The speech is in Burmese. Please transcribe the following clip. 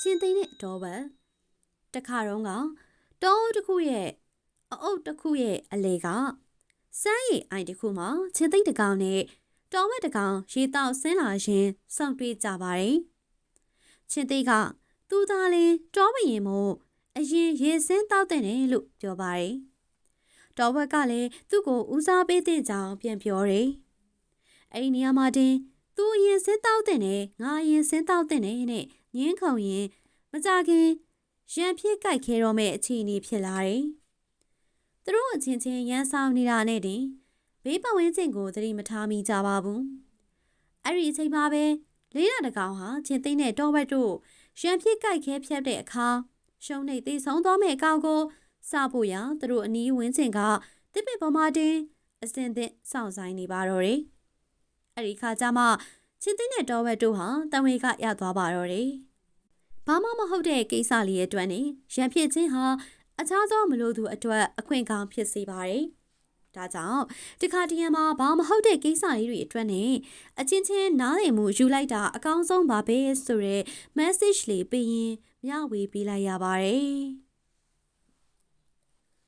ချင်းသိန်းနဲ့တော်ပတ်တခါတော့ကတောတစ်ခုရဲ့အအုပ်တစ်ခုရဲ့အလေကစမ်းရည်အိုင်တစ်ခုမှာချင်းသိန်းတစ်ကောင်နဲ့တော်ဝက်တစ်ကောင်ရေတောက်ဆင်းလာရင်စောင့်တွေ့ကြပါတယ်ချင်းသိန်းကသူသားလေးတောမရင်မို့အရင်ရေစင်းတောက်တဲ့တယ်လို့ပြောပါတယ်တော်ဝက်ကလည်းသူ့ကိုဦးစားပေးတဲ့ကြောင်ပြန်ပြောတယ်အဲ့ဒီနေရာမှာတင် သူအရင်စင်းတောက်တဲ့နဲ့ငါအရင်စင်းတောက်တဲ့နဲ့နဲ့ငင်းခုန်ရင်မကြခင်ရံဖြစ်ကြိုက်ခဲတော့မဲ့အခြေအနေဖြစ်လာတယ်။သူတို့အချင်းချင်းရန်ဆောင်နေတာနဲ့တင်ဘေးပဝင်းကျင်ကိုသတိမထားမိကြပါဘူး။အဲ့ဒီအချိန်မှာပဲလေးနာတကောင်ဟာချင်းသိန်းနဲ့တောဝက်တို့ရံဖြစ်ကြိုက်ခဲဖြတ်တဲ့အခါရှုံးနေသေးဆုံးသွားမဲ့အကောင်ကိုစဖို့ရသူတို့အနီးဝင်းကျင်ကတစ်ပစ်ပေါ်မှာတင်အစင်သင့်စောင့်ဆိုင်နေပါတော့တယ်။ အဲ့ဒီခါကျမှချင်းသိန်းနဲ့တောဝက်တို့ဟာတံဝေကရသွားပါတော့တယ်။ဘာမှမဟုတ်တဲ့ကိစ္စလေးရဲ့အတွက်နဲ့ရံဖြစ်ခြင်းဟာအခြားသောမလို့သူအတွက်အခွင့်ကောင်းဖြစ်စေပါတယ်။ဒါကြောင့်ဒီခါတရံမှာဘာမဟုတ်တဲ့ကိစ္စလေးတွေအတွက်နဲ့အချင်းချင်းနားလည်မှုယူလိုက်တာအကောင်းဆုံးပါပဲဆိုတော့ message လေးပေးရင်မျှဝေပေးလိုက်ရပါတယ်။